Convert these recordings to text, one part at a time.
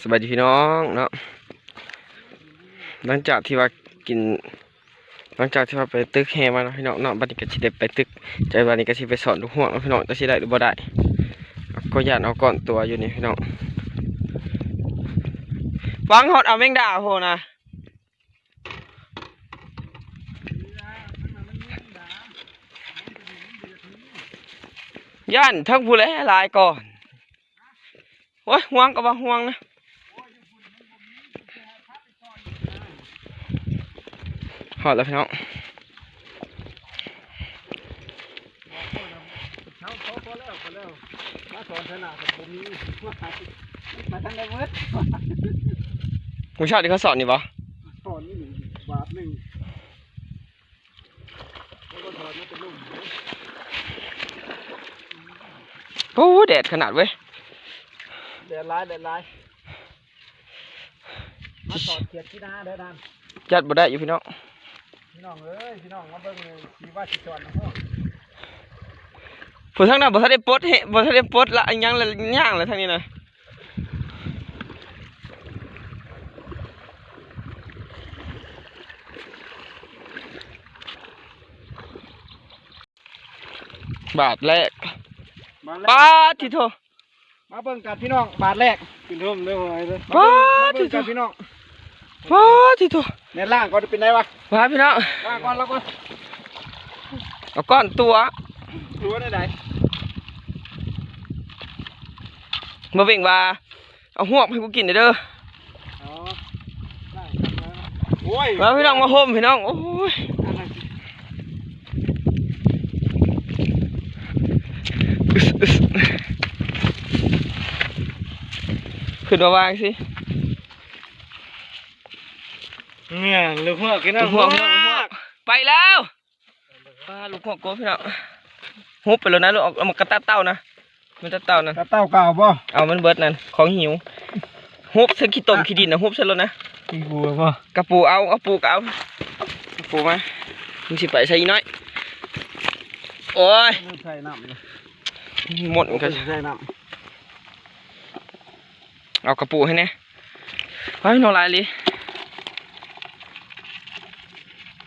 สบายดีพี่น้องเนาะหลังจากที่ว่ากิน หลังจากที่ว่าไปตึกแฮมาเนาะพี่น้องเนาะบัดนี้ก็สิได้ไปตึกใจบัดนี้ก็สิไปสอนลูกห่วงเนาะพี่น้องจะสิได้หรือบ่ได้ก็ย่านเอาก่อนตัวอยู่นี่พี่น้องฟังฮอดเอาแมงดาโหนะย่านทั้งผู้แลหลายก่อนโอ้ยห่วงก็บ่ห่วงนะ หอดแล้วพี่น้องเช้าเขาพอแล้วพอแล้วมาสอนขนาดผมมีมาทางใดเมื่อมึงชอบที่เขาสอนนี่ปะสอนนี่หนึ่งบาทหนึ่งแล้วก็ถอดมาเป็นลุ่มโอ้แดดขนาดเว้ยเดือดร้ายเดือดร้ายมาสอนเขียดที่หน้าเด้อท่านยัดบ่ได้อยู่พี่น้อง พี่น้องเอ้ยพี่น้องมาเบิ่งเลยสีว่าสิสอนนะพ่อผู้ทั้งนั้นบ่ทันได้ปลดเฮบ่ทันได้ปลดละอันยังเลยย่างเลยทางนี้นะบาทแรกมาปาดที่โท มาเบิ่งกันพี่น้องบาทแรกขึ้นทุ่มเด้อหอยเด้อว้ามาเบิ่งกันที่ พี่น้องปาดที่โท ในล่างก็จะเป็นไงวะมาพี่น้องล่างก่อนแล้วก่อนเอาก้อนตัวตัวได้ไหนมาเบ่งว่าเอาหวกให้กูกินหน่อยเด้ออ๋อได้ครับโอ้ยมาพี่น้องมาห่มพี่น้องโอ้ยอันนั้นสิอึสอึสขึ้นมาวางสิ เนี่ยลูกหัวกินลูกหัวพี่น้องลูกหัวไปแล้วปลาลูกหัวโกบพี่น้องฮุบไปแล้วนะลูกเอาเอามากระตัดเต้านะมันจะเต้านั่นกระเต้าเก่าบ่เอามันเบิดนั่นของหิวฮุบใส่ขี้ต้มขี้ดินนะฮุบใส่แล้วนะกินบัวบ่กระปูเอาเอาปูกเอากระปูมามึงสิไปใส่อีน้อยโอ้ยใส่น้ำเลยหมดมันก็ใส่น้เอากระปูให้แน่เฮ้ยนอนลายเลย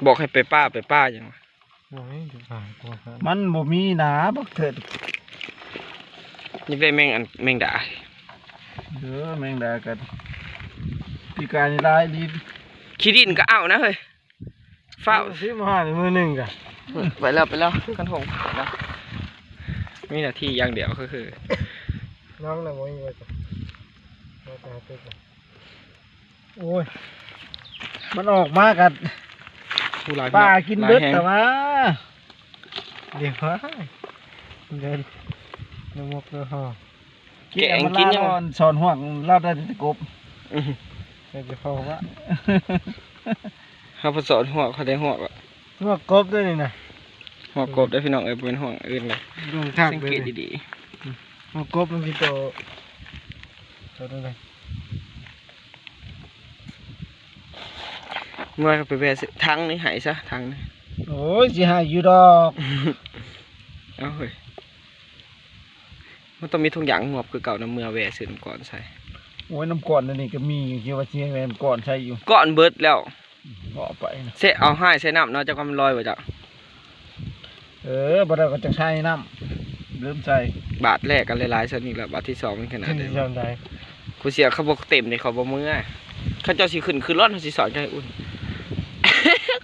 บอกให้ไปป้าไปป้าอย่างวะำมันบ่มีหนาบักเถิดนี่ได้แมงอันแมงดาเด้อแมงดากันปีกายนี่ได้ดีขี้ดินก็เอานะเฮ้ยเฝ้าซื้อมาหาในมือหนึ่งกันไปแล้วไปแล้วกันทงไปแล้วมีหน้าที่อย่างเดียวก็คือน้องน่ะบ่มีไว้จ้ะโอ้ยมันออกมากัน ผู้ร้ายป้ากินเบิดหลายแฮงแต่ว่าเดี๋ยวว่าเดินนมกเด้อฮะแกงกินยังสอนห่วงเราได้แต่กบอื้อหือเดี๋ยวเขาว่าเขาผสมหัวเขาได้หัวก็ห่วงกบด้วยนี่นะหัวกบได้พี่น้องเอ้ยเป็นหัวอื่นเลยดวงทักสังเลยเกตดีห่วงกบมันมีโตโตได้ไง เมื่อไปแวะซื้อทั้งนี่หายซะทั้งนี่โอ้ยสิหายอยู่ดอกเอาเฮ้ยมันต้องมีทุกอย่างงอบคือเก่าน้ำเมื่อแวะซื้อน้ำก่อนใส่โอ้ยน้ำก่อนนั่นนี่ก็มีอยู่ที่ว่าสิให้แม่น้ำก่อนใช้อยู่ก่อนเบิดแล้วเอาไปนะเสเอาให้ใส่น้ำเนาะจะกำลอยไว้จ้ะเออบ่ได้ก็จะใช้น้ำลืมใส่บาทแรกกันหลายๆส่วนนี้แหละบาทที่สองมันขนาดขึ้นไหนที่ช่องใดกูเสียเขาบอกเต็มในเขาบอกมือเขาเจ้าสิขึ้นขึ้นรถเขาสิสอนใจอุ่น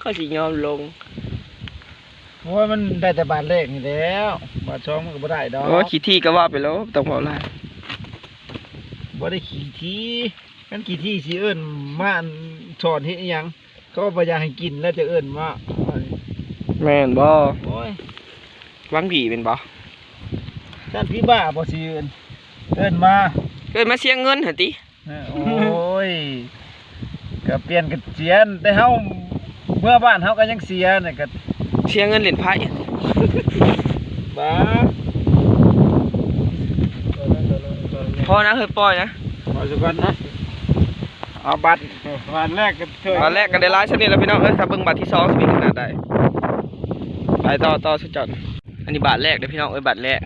เขาสิยอมลงโอ้ยมันได้แต่บาทเลขนี่แล้วบาทช่องมันก็บ่ได้ดอกโอ้ขี้ที่ก็ว่าไปแล้วต้องบอกละบ่ได้ขี่ที่กันขี่ที่สิเอิ้นมาอันสอนเฮ็ดอิหยังเขาบ่อยากให้กินแล้วจะเอิ้นว่าแม่นบ่โอ้ย วังผีเป็นบ่ท่านพี่บ้าบ่สิเอิ้นเอิ้นมาเกิดมาเสียเงินเหรอติ เออโอ้ยก็เปลี่ยนกันเสียนแต่เฮาเมื่อบ้านเฮาก็ยังเสียน่ะก็เสียเงินเหรียญไพ่บ้าพอนะเฮ้ยปล่อยนะขอสักวันนะเอาบัตรวันแรกก็เถิดตอนแรกก็ได้ร้ายชนิดแล้วพี่น้องเอ้ยถ้าเบิ่งบาทที่สองสิเป็นขนาดใดไปต่อต่อสุดจอดอันนี้บาทแรกเด้อพี่น้องเอ้ยบาทแรก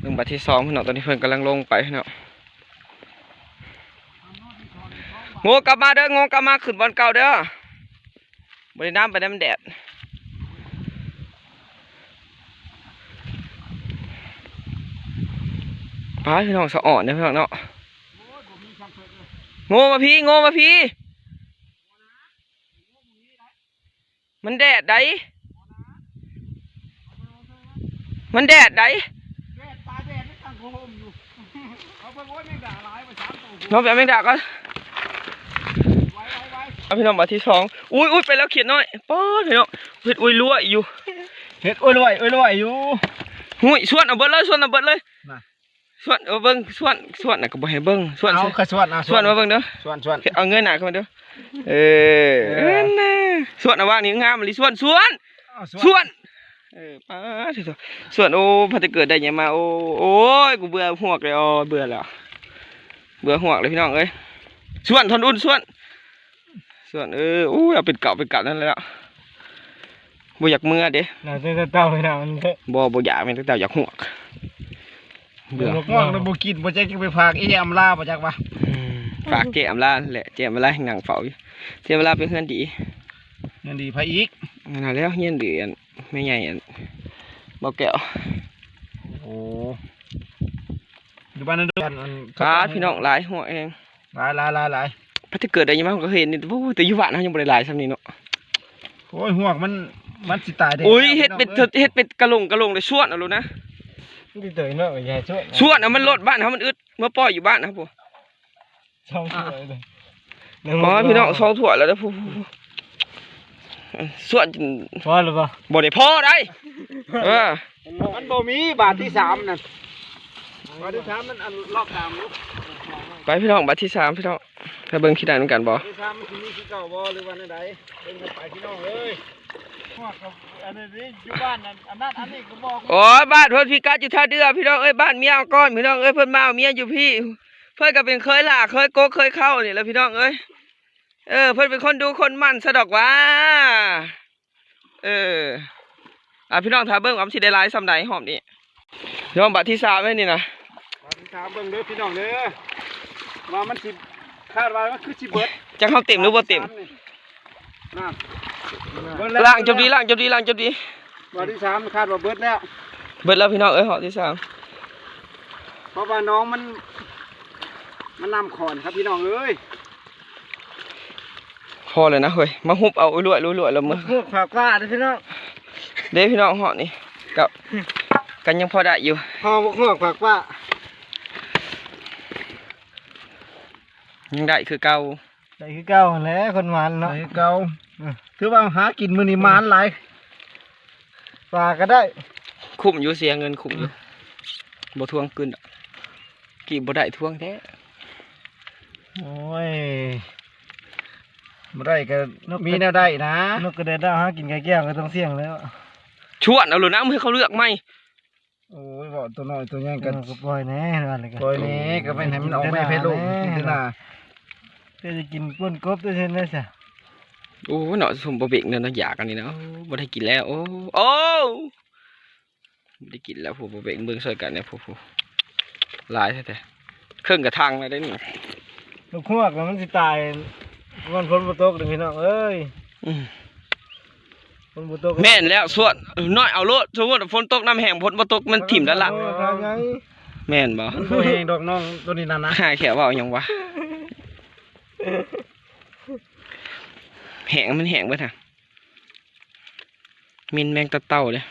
เบิ่งบาทที่สองพี่น้องตอนนี้เพิ่นกำลังลงไปพี่น้องโง่กลับมาเด้อโง่กลับมาขึ้นบอลเก่าเด้อ บริน้ำไปน้ำแดดไปพี่น้องสะอ่อนเด้อพี่น้องเนาะโง่มาพี่โง่มาพี่ มันแดดไดมันแดดไดแดดตายแดดไม่ตั้งโคมอยู่ เอาไปโว้ยแม่งด่าหลายมาสามตัวน้องไปเอาแมงดาก่อนไว้ไว้ไว้ เอาพี่น้องมาที่สองอุ้ยอุ้ยไปแล้วเขียนน้อยป้อพี่น้องเฮ็ดอุ้ยรั่วอยู่เฮ็ดโอ้ยรวยโอ้ยรวยอยู่หุ้ยส่วนเอาเบิดเลยส่วนเอาเบิดเลยน่ะส่วนเอาเบิ่งส่วนส่วนน่ะก็บ่ให้เบิ่งส่วนเอาสิขะส่วนเอาส่วนมาเบิ่งเด้อส่วนส่วนเอาเงินหน่ะเข้ามาเด้อเออเออนั่นน่ะส่วนเอาว่างนี่งามเลยส่วนส่วนเอาส่วนส่วนเออป้าดเถอะส่วนโอ้พัดเกิดได้หยังมาโอ้โอ้ยกูเบื่อหวกเลยอ๋อเบื่อแล้วเบื่อหวกเลยพี่น้องเอ้ยส่วนทนอุ่นส่วน ส่วนเออโอ้ยเอาเป็นเก่าเป็นเก่านั่นแหละบ่อยากเมื่อเด้น่าจะเต้าเลยนะมันเถอะบ่บ่อยากแม่นตั้งแต่อยากหวกเบื่อง่วงแล้วบ่กินบ่จักจะไปพากอีอำลาบ่จักว่าอืมฝากเจอำลาแหละเจอำลาให้หนังเฝ้าอยู่เจอำลาเป็นเพื่อนดีเงินดีไผอีกนั่นแหล้วเฮียนดีอันแม่ใหญ่อันบ่แก้วโอ้อยู่บ้านนั้นเด้ออันคาดพี่น้องหลายหัวเองหลายหลายหลายหลาย พัดเกิดได้ยังไงก็เห็นนี่โอ้ยแต่อยู่บ้านเฮายังบ่ได้หลายซำนี้เนาะโอ้ยห่วงมันมันสิตายได้อุ้ยเฮ็ดเป็ดเฮ็ดเป็ดกะลงกะลงเลยส่วนเอาโลนะดิเตยเนาะใหญ่ช่วยส่วนเอามันลดบ้านเฮามันอึดเมื่อปล่อยอยู่บ้านนะครับผมช่องช่วยเลยอ๋อพี่น้องสองถั่วแล้วเด้อผู้ส่วนจนพอหรือเปล่าบ่ได้พอได้เออมันบ่มีบาทที่สามนั่นบาทที่สามมันอันรอบตามลูก ไปพี่น้องบัดที่สามพี่น้องถ้าเบิ่งขี้ได้นำกันบ่บาทที่สามมันสิมีคือเก่าบ่หรือว่าใดๆเบิ่งกันไปพี่น้องเอ้ยพวกกับอันนี้อยู่บ้านนั่นอันนั้นอันนี้ก็บอกโอ้ยบ้านเพิ่นพิการอยู่ท่าเรือพี่น้องเอ้ยบ้านเมียเอาก้อนพี่น้องเอ้ยเพิ่นมาเอาเมียอยู่พี่ เพิ่นก็เป็นเคยล่าเคยโกกเคยเข้านี่แหละพี่น้องเอ้ยเออเพิ่นเป็นคนดูคนมั่นสะดอกว่า เอออะพี่น้องถ้าเบิ่งว่ามันสิได้หลายซำใดหอมนี่พี่น้องบัดที่สามไว้นี่นะบาทที่สามเบิ่งเด้อพี่น้องเด้อ ว่ามันสิคาดว่ามันคือสิเบิดจักเฮาเต็มหรือบ่เต็มนั่นล่างจบดีล่างจบดีล่างจบดีบาทที่สามคาดว่าเบิดแล้ว เบิดแล้วพี่น้องเอ้ยหอมที่สามเพราะว่าน้องมัน มันนำขอนครับพี่น้องเอ้ยพอเลยนะเฮ้ยมาฮุบเอารวยรวยรวยแล้วมึงพวกผักกาดพี่น้องเด้พี่น้องหอนี่กับกันยังพอได้อยู่พอพวกพวกผักว่า ยังได้คือเก่าได้คือเก่าแหล้วคนหวานเนาะไอ้เก่าถือว่าหากินมื้อนี้มานหลายปลาก็ได้ คุ้มอยู่เสียเงินคุ้มอยู่บ่ทวงคืนดอกกี่บ่ได้ทวงแท้โอ้ยบ่ได้ก็มีแนวได้นะนกกระเด็นดาวหากินไก่แก้วก็ต้องเสี่ยงแล้วชวนเอาเลยนะมือเขาเลือกไหมโอ้ยบ่ตัวน้อยตัวใหญ่ก็ก็ก็ปล่อยแน่นั่นเลยปล่อยนี้ก็ไปให้มันออกแม่เพชรลูกนี่คือน่ะเพื่อ จะกินก้นกบด้วยเช่นนั้นสิโอ้เนาะสมบ่เบกเนาะเนาะอยากกันนี่เนาะโอ้บ่ได้กินแล้ว โอ้โอ้บ่ได้กินแล้วผู้บ่เบกเบิ่งช่วยกันเนี่ยผู้ผู้หลายแท้ๆเครื่องกระทังเลยได้นี่ลูกขวกแล้วมันสิตายมันฝนบ่ตกเด้อพี่น้องเอ้ยอืมฝนบ่ตกแม่นแล้วส่วนน้อยเอาโลดสมมุติว่าฝนตกน้ำแห้งฝนบ่ตกมันถิ่มแล้วล่ะโอ้ยทางไงแม่นบ่มันบ่แห้งดอกน้องตัวนี้นั่นนะหาแขวเว้าหยังวะ แห้งมันแห้งเบิดฮะมินแมงตะเต่าเลย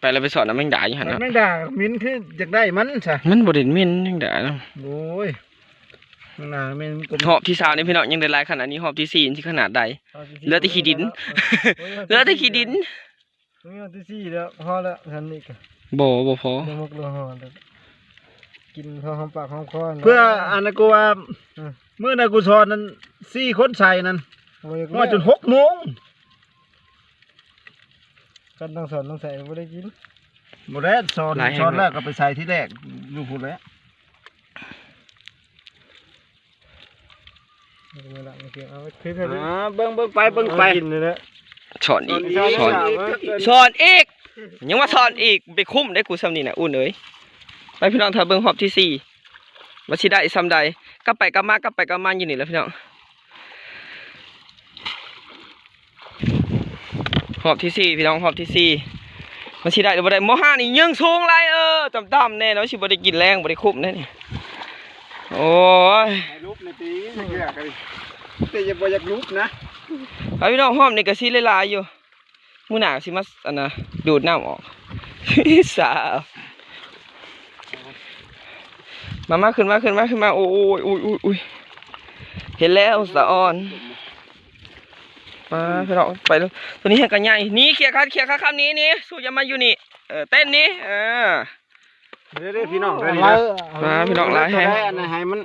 ไปแล้วไปสอนน้ำแมงดาอยู่หั่นมันเนาะแม่งด่ามิ้นคืออยากได้มันซะมันบ่ได้มินแมงดาเนาะโอ้ยมันน่ะแม่นกลมหอบที่สามนี่พี่น้องยังได้หลายขนาดนี้หอบที่สี่นี่ขนาดใดเหลือแต่ขี้ดินเหลือแต่ขี้ดินโอ้ยเอาที่สี่แล้วพอแล้วทันนี้ก็บ่บ่พอเดี๋ยวมกลงหอแล้วกินพอหอมปากหอมคอนะเพื่ออันนั้นกูว่าอืม เมื่อนั้นกูสอนนั้นสี่คนใส่นั้นโอ้ยว่าจนหกโมงกันต้องสอนต้องใส่บ่ได้กินหมดแล้วสอนสอนแรกก็ไปใส่ที่แรกอยู่พูดแล้วเอาไปละเอาไปเอาไปคลิปให้ดูอ่าเบิ่งเบิ่งไปเบิ่งไปกินเลยนะสอนอีกสอนอีกสอนสอนอีกยังว่าสอนอีกไปคุ้มได้กูซ้ำนี่น่ะอุ่นเอ้ยไปพี่น้องถ้าเบิ่งหอบที่สี่ว่าสิได้ซ้ำใด กลับไปกลับมากลับไปกลับมาอยู่นี่แหล้วพี่น้องหอบที่สี่พี่น้องหอบที่สี่มันสิได้หรือบ่ได้หมอห้านี่ยังสูงไรเออต่ำๆแน่เนาะสิบ่ได้กินแรงบ่ได้คุ้มแน่นี่โอ้ยถ่ายรูปในปีนี่คืออะไรแต่อย่าบ่อยากรูปนะเอาพี่น้องหอมนี่ก็สิหลายๆอยู่มื้อหน้าสิมาอันน่ะดูดน้ำออกสาว มามาขึ้นมาขึ้นมาขึ้นมาโอ้ยโอ้ยโอ้ยโอ้ยเห็นแล้วสะออนมาพี่น้องไปแล้วตัวนี้เห็นกันใหญ่นี่เคลียร์คัดเคลียร์คัดคำนี้นี่สู้อย่ามาอยู่นี่เออเต้นนี้เออเด้อพี่น้องเอาเด้อไว้มาพี่น้องหลายแฮงได้อันไหนให้มัน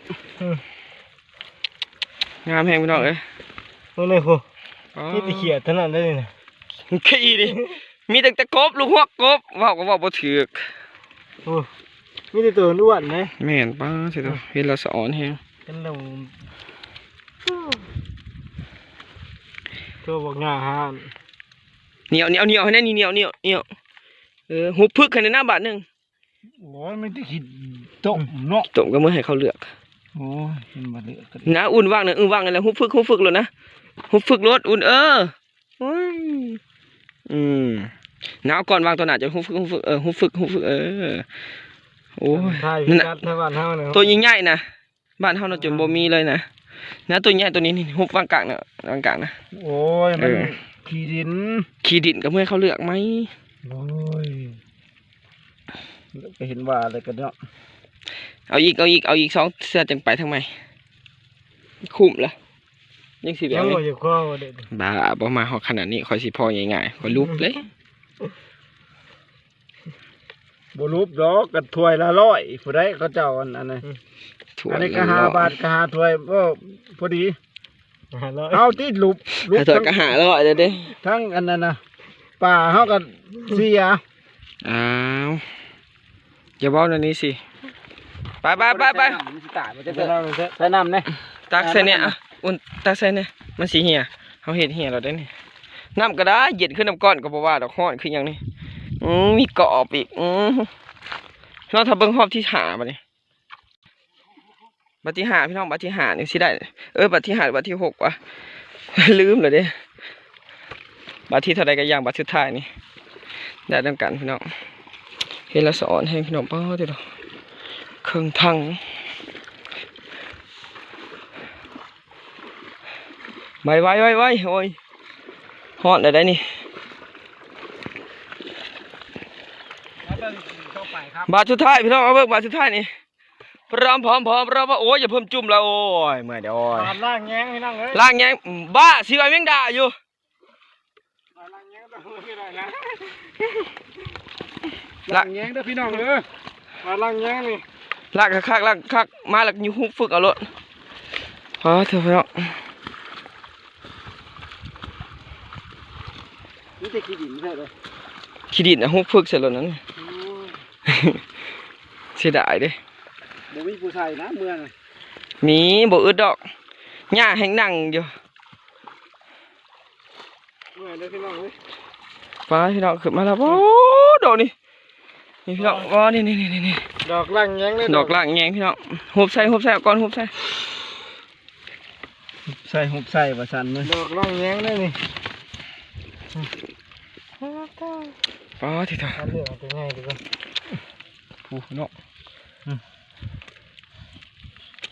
งามแหงพี่น้องเอ้ยมึงเลยครูอ๋อนี่ตะเขียดเท่านั้นได้เลยนะขี้ดิมีแต่แต่กบลูกหัวกบเว่าก็เว่าบ่ถือ กโอ้มีแต่ตัวอ้วนนะแม่นป้าสิตัวเห็นแล้วสะออนแฮงเป็นลงตัวบอกงาหานเหนียวเหนียวเหนียวให้แน่นี่เหนียวเหนียวเหนียวเออหุบพึกให้ในหน้าบาทหนึงโอ้ยไม่ได้คิดต้มเนาะต้มก็มื้อให้เขาเลือกโอ้ยเห็นบ่เหลือกันนะอุ่นว่างนะอุ่นว่างนั่นแหละหุบพึกหุบพึกเลยนะหุบพึกรถอุ่นเออโอ้ยอืมหนาวก่อนวางตัวหนาจะหุบพึกหุบพึกเออหุบพึกหุบพึกเออ โอ้ยไทยนั่พินน่ะกัดในบ้านเฮาเนี่ยตัวใหญ่ๆนะบ้านเฮาน่ะจนบ่มีเลยนะนะตัวใหญ่ตัวนี้นี่หุบวางกลางน่ะวางกลางนะโอ้ยมันเออขี้ดินขี้ดินก็เมื่อเขาเลือกไหมโอ้ยไปเห็นว่าอะไรกันเนาะเอาอีกเอาอีกเอาอีกสองเสื้อจังไปทางไหนคุ้มละยังสิแบยับงนี้บ่อยู่ข้อเด็ดบ้าบ่มาฮอดขนาดนี้คอยสิพอง่ายๆคอยลุบเลย บ่รูปดอกกันถ้วยละร้อยผู้ใดเขาเจ้าอันอันนั้นถั่วอันนี้ก็ห้าบาทก็ห้าถ้วยก็พอดีหาร้อยเอาที่รูปรูปถ้าถั่วทั้งก็หาแล้วเด้อเด้ทั้งอันนั้นนะป่าเฮาก็เสียอ้าวอย่าเว้านั่นนี้สิไปไปไปไปมันสิตายมันจะจะเกิดเล่าเลยเถอะใส่น้ำเนี่ยตักใส่เนี่ยอะอุ่นตักใส่เนี่ยมันสิเหี่ยเฮาเฮ็ดเหี่ยแล้วเด้นี่น้ำก็ได้เย็นขึ้นน้ำก้อนก็บ่ว่าดอกฮ้อนคือหยังนี่ อืมมีกรอบอีก อืมพี่น้องถ้าเบิ่งรอบที่หาบัดนี้บัดที่หาพี่น้องบัดที่หานี่สิได้ เออบัดที่หาบัดที่หกวะลืมเลยเด้บัดที่เท่าใดก็ย่างบัดสุดท้ายนี่ได้นํกันพี่น้องเห็นแล้วสอนให้พี่น้องป้าเด้อเครื่องทังไว้ไว้ไว้ไว้โอ้ยฮอดได้ได้นี่ เข้าไปครั บบาทสุดท้ายพี่น้องเอาเบิกบาทสุดท้ายนี่พร้อมพร้อมพร้อมพร้อมโอ้ยอย่าเพิ่มจุ่มแล้วโอ้ยเมื่อยเดี๋ยวโอ้ยปาดล่างแง้งให้นั่งเลยล่างยังบ้าสิไว้แมงดาอยู่ปาดล่างแง้งต้องไม่ได้นะล่างแยงเด้อพี่น้องเด้อปาดล่างแง้งนี่ลากคักๆลากคักมาแล้วยูฮุบฝึกเอารถพอเถอะพี่น้องนี่จะขี้ดินใช่เลยขี้ดินนะฮุบฝึกเสร็จแล้วนั้น เสียดายเด้บ่มีผู้ชายนะเมื่อน่ะมีบ่อึดดอกหญ้าแห้งนั่งอยู่เมื่อยเลยพี่น้องเอ้ยไปพี่น้องขึ้นมาแล้วโอ้โดดนี่นี่พี่น้องอ๋อนี่นี่นี่นี่นี่ดอกล่างแง้งเลยดอกล่างแงงพี่น้องฮุบใส่ฮุบใส่เอาก่อนฮุบใส่ใส่หุบใส่ว่าซั่นเลยดอกล่างแง้งเลยนี่อ๋อที่เถอะอันเดียวเอาไปง่ายดี กว่าผู้เนาะ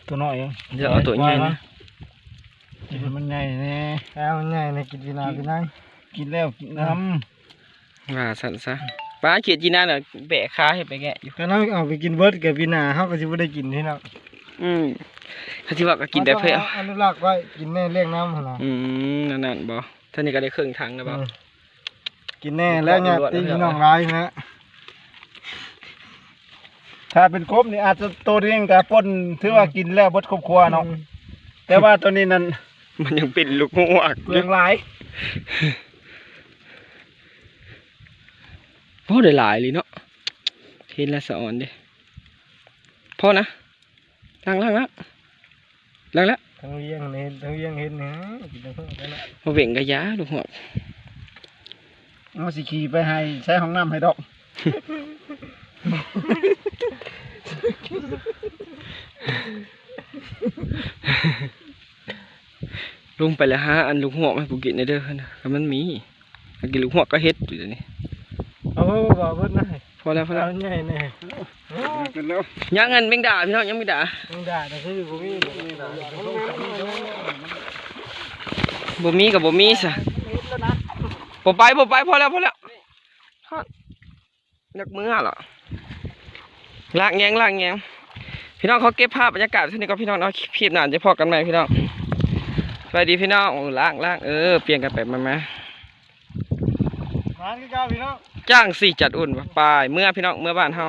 ตัวน้อยเองเดี๋ยวเอาตัวใหญ่นะกินมันใหญ่แน่เอาง่ายในกินวินาพี่นายกินแล้วกินน้ว่าสั่นซะป้าเขียดจีน่าน่ะแบะขาให้ไปแกะอยู่ก็น้องเอาไปกินเบิร์ดกับวินาเฮาก็สิบ่ได้กินที่น้องอืมถ้าที่ว่าก็กินแต่เพื่ออาอนุรักษ์ไว้กินแน่เลี้ยงน้ำหั่นน่ะอืมนั่นนั่นบ่ท่านี้ก็ได้ครึ่งทางแล้วบ่อืมกินแน่แล้วเนี่ยตีพี่น้องร้ายนะำ ถ้าเป็นกบนี่อาจจะตัวเองแต่ป่นถือว่ากินแล้วเบดครอบครัวเนาะแต่ว่าตัวนี้นั่นมันยังเป็นลูกงวกเปลืองหลายพ่อได้หลายเลยเนาะเห็นแล้วสะอ่อนเด้พ่อนะล้างล้างล้างล้างแล้วทั้งเลี้ยงเห็นทั้งเลี้ยงเห็นนะกินทั้งเพิ่นกันนะมาเบ่งกะยาลูกหัวกเอาสิขี่ไปให้ใช้ห้องน้ำให้ดอก ลงไปแล้วฮะอันลูกหัวกมาให้กูกินในเด้อนะถ้ามันมีถ้ากินลูกหัวกก็เฮ็ดอยู่เดี๋ยวนี้เอาเพิ่มบ่เพิ่นนะพอแล้วพอเอาแล้วใหญ่แน่กันแล้วยังเงินแมงดาพี่น้องยังแมงดามึงด่าแต่คือบ่มีบ่มีด่าบ่มีกับบ่มีซะบ่ไปบ่ไปพอแล้วพอแล้วทอดนักมือเหรอ ลากแงงลากแงงพี่น้องเขาเก็บภาพบรรยากาศที่นี่ก็พี่น้องเนาะคลิปหนานจะพอกันไหมพี่น้องสวัสดีพี่น้องโอ้ลากลากเออเปลี่ยนกันไปมามาร้านคือเก่าพี่น้องจ้างสี่จัดอุ่นว่ะไปเมื่อพี่น้องเมื่อบ้านเฮา